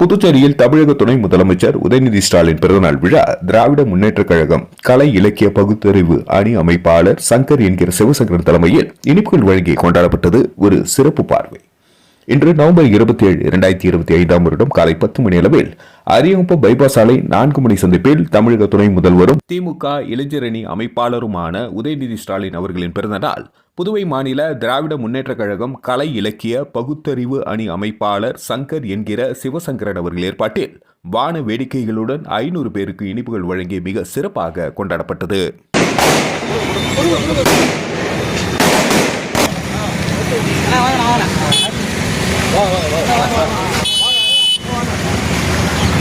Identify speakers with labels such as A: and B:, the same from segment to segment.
A: புதுச்சேரியில் தமிழக துணை முதலமைச்சர் உதயநிதி ஸ்டாலின் பிறந்தநாள் விழா திராவிட முன்னேற்ற கழகம் கலை இலக்கிய பகுத்தறிவு அணி அமைப்பாளர் சங்கர் என்கிற சிவசங்கரன் தலைமையில் இனிப்புகள் வழங்கி கொண்டாடப்பட்டது. ஒரு சிறப்பு பார்வை. இன்று நவம்பர் இருபத்தி ஏழு இரண்டாயிரத்தி இருபத்தி ஐந்தாம் வருடம் காலை பத்து மணி அளவில் அரியங்குப்பம் பைபாஸ் சாலை நான்கு மணி சந்திப்பில் தமிழக துணை முதல்வரும் திமுக இளைஞரணி அமைப்பாளருமான உதயநிதி ஸ்டாலின் அவர்களின் பிறந்த நாள் புதுவை மாநில திராவிட முன்னேற்றக் கழகம் கலை இலக்கிய பகுத்தறிவு அணி அமைப்பாளர் சங்கர் என்கிற சிவசங்கரன் அவர்கள் ஏற்பாட்டில் வான வேடிக்கைகளுடன் ஐநூறு பேருக்கு இனிப்புகள் வழங்கி மிக சிறப்பாக கொண்டாடப்பட்டது.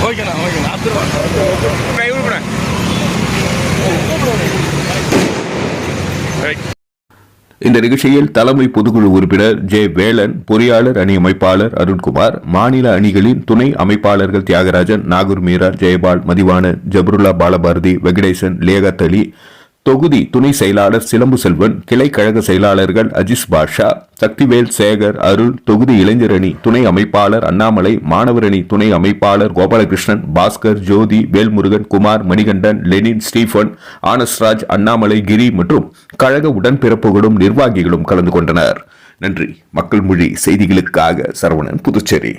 B: ஓகேண்ணா ஓகேண்ணா கை
A: இந்த நிகழ்ச்சியில் தலைமை பொதுக்குழு உறுப்பினர் ஜே வேலன் பொறியாளர் அணி அமைப்பாளர் அருண்குமார் மாநில அணிகளின் துணை அமைப்பாளர்கள் தியாகராஜன் நாகூர் மீரார் ஜெயபால் மதிவான ஜபருல்லா பாலபாரதி வெங்கடேசன் லியாகத் அலி தொகுதி துணை செயலாளர் சிலம்பு செல்வன் கிளை கழக செயலாளர்கள் அஜிஸ் பாஷா சக்திவேல் சேகர் அருள் தொகுதி இளைஞரணி துணை அமைப்பாளர் அண்ணாமலை மாணவரணி துணை அமைப்பாளர் கோபாலகிருஷ்ணன் பாஸ்கர் ஜோதி வேல்முருகன் குமார் மணிகண்டன் லெனின் ஸ்டீஃபன் ஆனஸ்ராஜ் அண்ணாமலை கிரி மற்றும் கழக உடன்பிறப்புகளும் நிர்வாகிகளும் கலந்து கொண்டனர். நன்றி. மக்கள் மொழி செய்திகளுக்காக சரவணன் புதுச்சேரி.